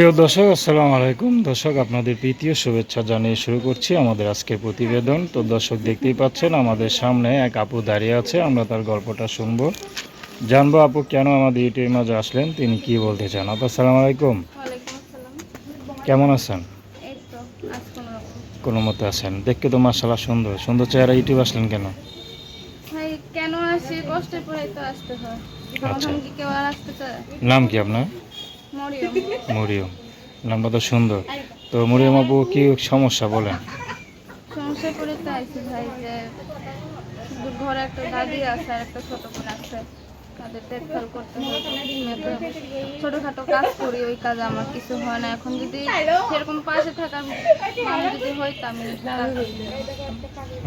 প্রিয় দর্শক আসসালামু আলাইকুম। দর্শক আপনাদের প্রীতীয় শুভেচ্ছা জানিয়ে শুরু করছি আমাদের আজকের প্রতিবেদন। তো দর্শক দেখতেই পাচ্ছেন আমাদের সামনে এক আপু দাঁড়িয়ে আছে। আমরা তার গল্পটা শুনব। জানব আপু কেন আমাদের ইউটিউবের মাঝে আসলেন? তিনি কি বলতে চান? আপু আসসালামু আলাইকুম। কেমন আছেন? কোনো মতে আছেন? দেখতে তো মার্শাল্লাহ সুন্দর। সুন্দর চেহারা ইউটিউব আসলেন কেন? কেন আসি? কষ্টের পরে তো আসতে হয়। আচ্ছা। নাম কি আপনার? মরিয়ম। নামটা তো সুন্দর। তো মরিয়ম আপু কি সমস্যা বলেন? সমস্যা পড়ে তো আইছি ভাই যে ঘরে একটা দাদি আছে আর একটা ছোট বোন আছে। তাদের দেখভাল করতে হয়। ছোটখাটো কাজ করি ওই কাজ আমার কিছু হয় না। এখন যদি সেরকম পাশে থাকার মানুষ যদি হইতো আমি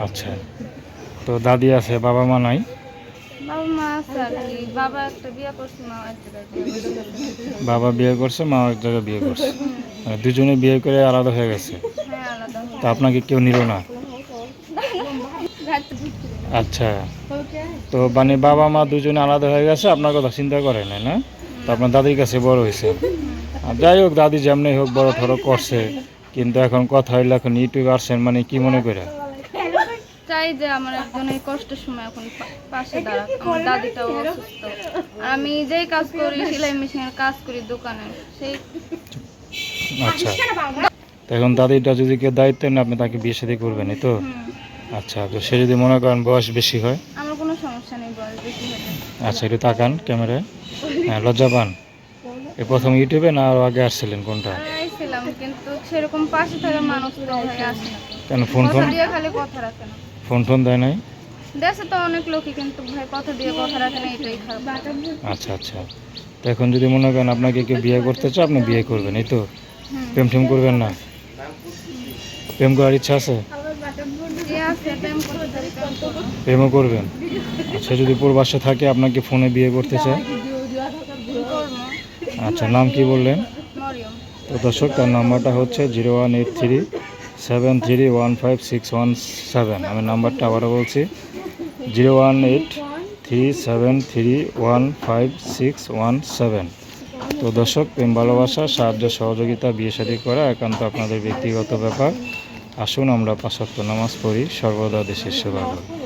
আচ্ছা। তো দাদি আছে বাবা মা নাই? বাবা মা আছে বাবা একটা বিয়ে করছে মা একটা বাবা বিয়ে করছে মা এক জায়গায় বিয়ে করছে। দুজনে বিয়ে করে আলাদা হয়ে গেছে। হ্যাঁ তা আপনাকে কেউ নিল না? আচ্ছা। তো মানে বাবা মা দুজনে আলাদা হয়ে গেছে আপনার কথা চিন্তা করে না না? তো আপনার দাদির কাছে বড় হয়েছে। যাই হোক দাদি যেমনি হোক বড় ধরো করছে। কিন্তু এখন কথা হইলে এখন ইউটিউবে আসছেন মানে কি মনে করে চাই যে আমার একজন এই কষ্টের সময় এখন পাশে দাঁড়াক। আমার দাদিটাও অসুস্থ। আর আমি যেই কাজ করি সেলাই মেশিনের কাজ করি দোকানে সেই আচ্ছা। তো এখন দাদিটা যদি কেউ দায়িত্ব নেন আপনি তাকে বিয়ে সাথে করবেন এই তো? আচ্ছা তো সে যদি মনে করেন বয়স বেশি হয়? আমার কোনো সমস্যা নেই বয়স বেশি হলে। আচ্ছা একটু তাকান ক্যামেরায়। হ্যাঁ লজ্জা পান। এই প্রথম ইউটিউবে না আরও আগে আসছিলেন কোনটা? কিন্তু সেরকম পাশে থাকা মানুষ তো আসে না। কেন ফোন ফোন? খালি কথা রাখে না। ফোন ফোন দেয় নাই? দেশে তো অনেক লোকই কিন্তু ভাই কথা দিয়ে কথা রাখে না এটাই খারাপ। আচ্ছা আচ্ছা। তো এখন যদি মনে করেন আপনাকে কেউ বিয়ে করতে চায় আপনি বিয়ে করবেন এই তো? প্রেম টেম করবেন না? প্রেম করার ইচ্ছা আছে। প্রেমও করবেন? আচ্ছা যদি পূর্বাসে থাকে আপনাকে ফোনে বিয়ে করতে চায়? আচ্ছা নাম কি বললেন? তো দর্শক তার নাম্বারটা হচ্ছে zero one eight three seven three one five six one seven আমি নাম্বারটা আবারও বলছি। Zero one eight three seven three one five six one seven তো দর্শক, প্রেম, ভালোবাসা, সাহায্য, সহযোগিতা, বিয়ে শাদী করা একান্ত আপনাদের ব্যক্তিগত ব্যাপার। আসুন আমরা পাশাপ্ত নামাজ পড়ি, সর্বদা দেশের সেবা করি।